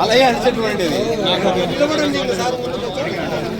అలాగే అనిచేటువంటిది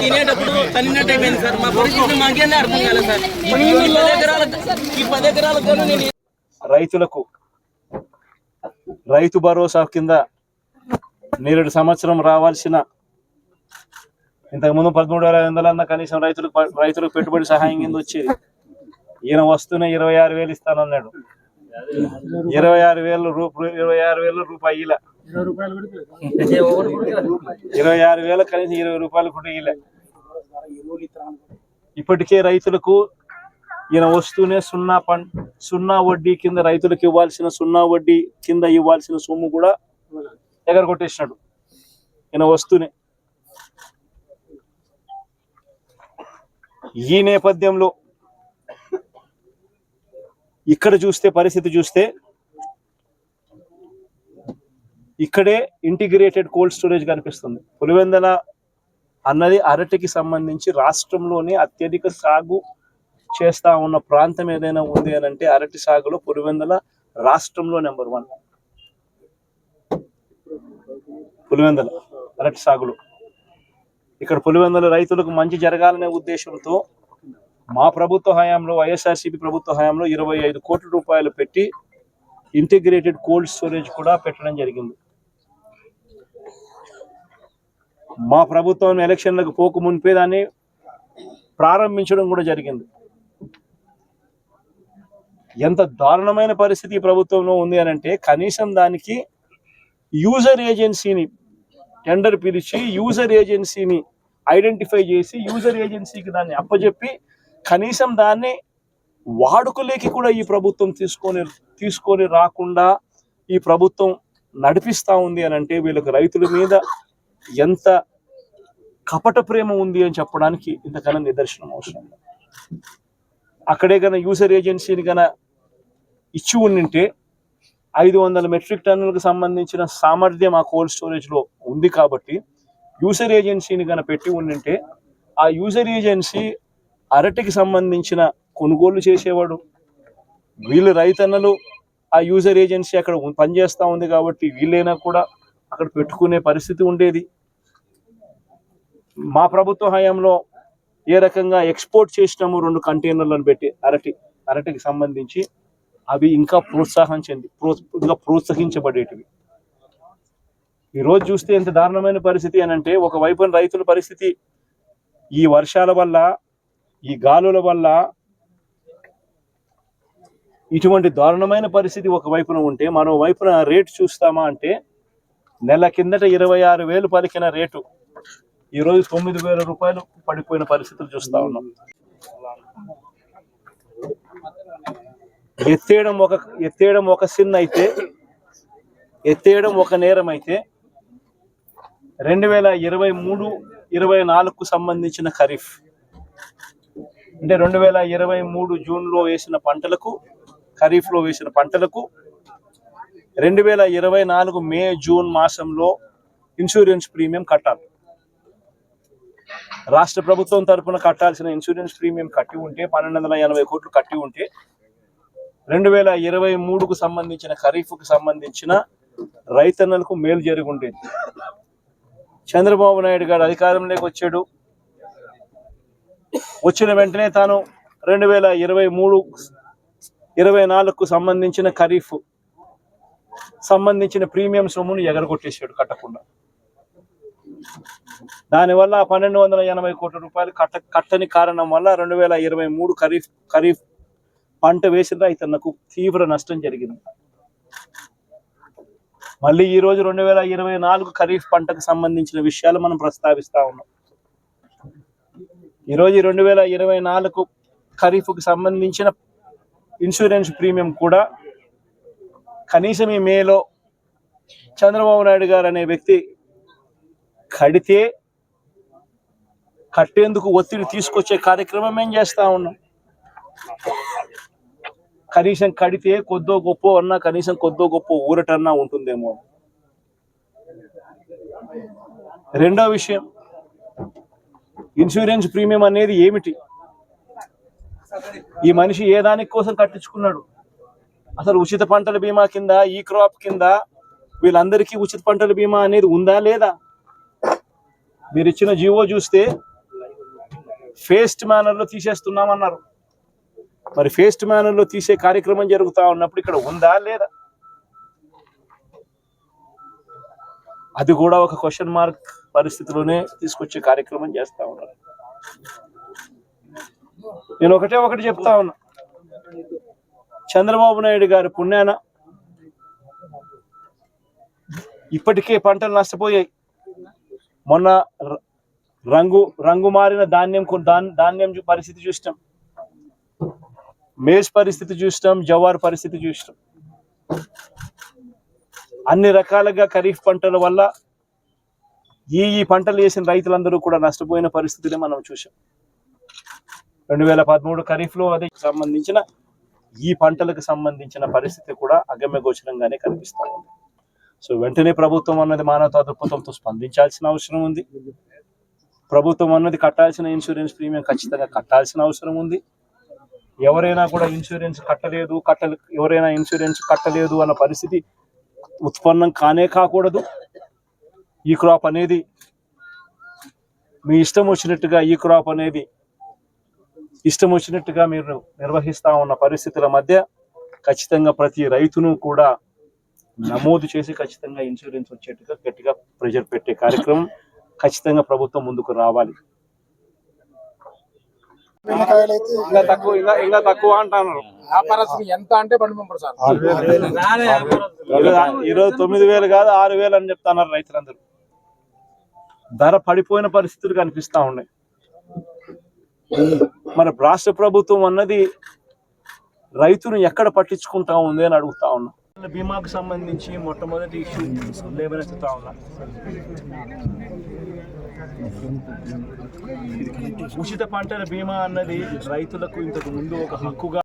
తినేటప్పుడు తనినట్టు అయిపోయింది సార్ మా పరిస్థితి మాకేనే అర్థం కాలేదు సార్ ఈ పది ఎకరాలకు ఈ పది ఎకరాలకు నేను రైతులకు రైతు భరోసా కింద నేరేడు సంవత్సరం రావాల్సిన ఇంతకుముందు పదమూడు వేల ఐదు వందలన్న కనీసం రైతులకు రైతులకు పెట్టుబడి సహాయం కింద వచ్చేది. ఈయన వస్తూనే ఇరవై ఆరు వేలు ఇస్తానన్నాడు ఇరవై ఆరు వేలు రూపాయలు ఇరవై ఆరు వేలు రూపాయి ఇరవై ఆరు వేల కనీసం ఇరవై రూపాయలు కూడా ఇప్పటికే రైతులకు ఈయన వస్తూనే సున్నా పం సున్నా వడ్డీ కింద రైతులకు ఇవ్వాల్సిన సున్నా వడ్డీ కింద ఇవ్వాల్సిన సొమ్ము కూడా ఎగర కొట్టేసినాడు ఈయన వస్తూనే. ఈ నేపథ్యంలో ఇక్కడ చూస్తే పరిస్థితి చూస్తే ఇక్కడే ఇంటిగ్రేటెడ్ కోల్డ్ స్టోరేజ్ కనిపిస్తుంది. పులివెందల అన్నది అరటికి సంబంధించి రాష్ట్రంలోనే అత్యధిక సాగు చేస్తా ఉన్న ప్రాంతం ఏదైనా ఉంది అని అంటే అరటి సాగులో పులివెందల రాష్ట్రంలో నెంబర్ వన్ పులివెందల అరటి సాగులో. ఇక్కడ పులివెందుల రైతులకు మంచి జరగాలనే ఉద్దేశంతో మా ప్రభుత్వ హయాంలో వైఎస్ఆర్సీపీ ప్రభుత్వ హయాంలో ఇరవై ఐదు కోట్ల రూపాయలు పెట్టి ఇంటిగ్రేటెడ్ కోల్డ్ స్టోరేజ్ కూడా పెట్టడం జరిగింది. మా ప్రభుత్వం ఎలక్షన్లకు పోక మునిపే దాన్ని ప్రారంభించడం కూడా జరిగింది. ఎంత దారుణమైన పరిస్థితి ప్రభుత్వంలో ఉంది అని అంటే కనీసం దానికి యూజర్ ఏజెన్సీని టెండర్ పిలిచి యూజర్ ఏజెన్సీని ఐడెంటిఫై చేసి యూజర్ ఏజెన్సీకి దాన్ని అప్పజెప్పి కనీసం దాన్ని వాడుకలేకి కూడా ఈ ప్రభుత్వం తీసుకొని తీసుకొని రాకుండా ఈ ప్రభుత్వం నడిపిస్తూ ఉంది అని అంటే వీళ్ళకి రైతుల మీద ఎంత కపట ప్రేమ ఉంది అని చెప్పడానికి ఇంతకన్నా నిదర్శనం అవసరం అక్కడే గన యూజర్ ఏజెన్సీని గన ఇచ్చి ఉండింటే ఐదు వందల మెట్రిక్ టన్నులకు సంబంధించిన సామర్థ్యం ఆ కోల్డ్ స్టోరేజ్లో ఉంది కాబట్టి యూజర్ ఏజెన్సీని కనుక పెట్టి ఉండింటే ఆ యూజర్ ఏజెన్సీ అరటికి సంబంధించిన కొనుగోలు చేసేవాడు. వీళ్ళు రైతన్నలు ఆ యూజర్ ఏజెన్సీ అక్కడ పనిచేస్తూ ఉంది కాబట్టి వీళ్ళైనా కూడా అక్కడ పెట్టుకునే పరిస్థితి ఉండేది. మా ప్రభుత్వ హయాంలో ఏ రకంగా ఎక్స్పోర్ట్ చేసినాము రెండు కంటైనర్లను పెట్టి అరటి అరటికి సంబంధించి అవి ఇంకా ప్రోత్సాహం చెంది ప్రో- ఇంకా ప్రోత్సహించబడేటివి. ఈ రోజు చూస్తే ఎంత దారుణమైన పరిస్థితి అని అంటే ఒకవైపున రైతుల పరిస్థితి ఈ వర్షాల వల్ల ఈ గాలుల వల్ల ఇటువంటి దారుణమైన పరిస్థితి ఒక వైపున ఉంటే మరోవైపున రేటు చూస్తామా అంటే నెల కిందట ఇరవై ఆరు వేలు పలికిన రేటు. ఈ రోజు తొమ్మిది వేల రూపాయలు పడిపోయిన పరిస్థితులు చూస్తా ఉన్నాం. ఎత్తేయడం ఒక ఎత్తేయడం ఒక సిన్ అయితే ఎత్తేయడం ఒక నేరం అయితే రెండు వేల ఇరవై మూడు ఇరవై నాలుగుకు సంబంధించిన ఖరీఫ్. అంటే రెండు వేల ఇరవై మూడు జూన్లో వేసిన పంటలకు ఖరీఫ్లో వేసిన పంటలకు రెండు వేల ఇరవై నాలుగు మే జూన్ మాసంలో ఇన్సూరెన్స్ ప్రీమియం కట్టాలి. రాష్ట్ర ప్రభుత్వం తరపున కట్టాల్సిన ఇన్సూరెన్స్ ప్రీమియం కట్టి ఉంటే పన్నెండు వందల ఎనభై కోట్లు కట్టి ఉంటే రెండు వేల ఇరవై మూడుకు సంబంధించిన ఖరీఫ్కు సంబంధించిన రైతన్నలకు మేలు జరిగి ఉండేది. చంద్రబాబు నాయుడు గారు అధికారంలోకి వచ్చాడు. వచ్చిన వెంటనే తాను రెండు వేల ఇరవై మూడు ఇరవై నాలుగుకు సంబంధించిన ఖరీఫ్ సంబంధించిన ప్రీమియం సొమ్మును ఎగరగొట్టేశాడు కట్టకుండా. దానివల్ల పన్నెండు వందల ఎనభై కోట్ల రూపాయలు కట్ట కట్టని కారణం వల్ల రెండు వేల ఇరవై మూడు ఖరీఫ్ ఖరీఫ్ పంట వేసిన రైతన్నకు తీవ్ర నష్టం జరిగింది. మళ్ళీ ఈ రోజు రెండు వేల ఇరవై నాలుగు ఖరీఫ్ పంటకు సంబంధించిన విషయాలు మనం ప్రస్తావిస్తా ఉన్నాం. ఈరోజు రెండు వేల ఇరవై నాలుగు ఖరీఫ్కు సంబంధించిన ఇన్సూరెన్స్ ప్రీమియం కూడా కనీసం ఈ మేలో చంద్రబాబు నాయుడు గారు అనే వ్యక్తి కడితే కట్టేందుకు ఒత్తిడి తీసుకొచ్చే కార్యక్రమం ఏం చేస్తా ఉన్నాం? కనీసం కడితే కొద్దో గొప్ప అన్నా కనీసం కొద్దో గొప్ప ఊరటన్నా ఉంటుందేమో. రెండో విషయం ఇన్సూరెన్స్ ప్రీమియం అనేది ఏమిటి? ఈ మనిషి ఏ దానికి కోసం కట్టించుకున్నాడు? అసలు ఉచిత పంటల బీమా కింద ఈ క్రాప్ కింద వీళ్ళందరికీ ఉచిత పంటల బీమా అనేది ఉందా లేదా? మీరు ఇచ్చిన జీవో చూస్తే ఫేస్ట్ మేనర్లో తీసేస్తున్నామన్నారు. మరి ఫేస్ట్ మేనర్లో తీసే కార్యక్రమం జరుగుతా ఉన్నప్పుడు ఇక్కడ ఉందా లేదా? అది కూడా ఒక క్వశ్చన్ మార్క్ పరిస్థితిలోనే తీసుకొచ్చే కార్యక్రమం చేస్తా ఉన్నారు. నేను ఒకటే ఒకటి చెప్తా ఉన్నా. చంద్రబాబు నాయుడు గారి పుణ్యాన ఇప్పటికే పంటలు నష్టపోయాయి. మొన్న రంగు రంగు మారిన ధాన్యం ధాన్యం పరిస్థితి చూసినాం. మేజ్ పరిస్థితి చూసినాం జవార్ పరిస్థితి చూసినాం. అన్ని రకాలుగా ఖరీఫ్ పంటల వల్ల ఈ ఈ పంటలు వేసిన రైతులందరూ కూడా నష్టపోయిన పరిస్థితిని మనం చూసాం రెండు వేల పదమూడు ఖరీఫ్లో అదే సంబంధించిన ఈ పంటలకు సంబంధించిన పరిస్థితి కూడా అగమ్య గోచరంగానే ఉంది. సో వెంటనే ప్రభుత్వం అన్నది మానవతా దృక్పథంతో స్పందించాల్సిన అవసరం ఉంది. ప్రభుత్వం అన్నది కట్టాల్సిన ఇన్సూరెన్స్ ప్రీమియం ఖచ్చితంగా కట్టాల్సిన అవసరం ఉంది. ఎవరైనా కూడా ఇన్సూరెన్స్ కట్టలేదు కట్ట ఎవరైనా ఇన్సూరెన్స్ కట్టలేదు అన్న పరిస్థితి ఉత్పన్నం కానే కాకూడదు. ఈ క్రాప్ అనేది మీ ఇష్టం వచ్చినట్టుగా ఈ క్రాప్ అనేది ఇష్టం వచ్చినట్టుగా మీరు నిర్వహిస్తా ఉన్న పరిస్థితుల మధ్య ఖచ్చితంగా ప్రతి రైతును కూడా నమోదు చేసి ఖచ్చితంగా ఇన్సూరెన్స్ వచ్చేట్టుగా గట్టిగా ప్రెజర్ పెట్టే కార్యక్రమం ఖచ్చితంగా ప్రభుత్వం ముందుకు రావాలి. అయితే ఇంకా తక్కువ ఇంకా ఇంకా తక్కువ అంటున్నారు. వ్యాపారస్తులు ఎంత అంటే బండి పంపరు సార్. ఈరోజు- ఈరోజు తొమ్మిది వేలు కాదు ఆరు వేలు అని చెప్తున్నారు రైతులందరూ. ధర పడిపోయిన పరిస్థితులు కనిపిస్తా ఉన్నాయి. మన రాష్ట్ర ప్రభుత్వం అన్నది రైతును ఎక్కడ పట్టించుకుంటా ఉంది అని అడుగుతా ఉన్నా. బీమాకు సంబంధించి మొట్టమొదటి ఇష్యూ లేవనెత్తుతా ఉన్నా ఉచిత పంటల బీమా అన్నది రైతులకు ఇంతకు ముందు ఒక హక్కుగా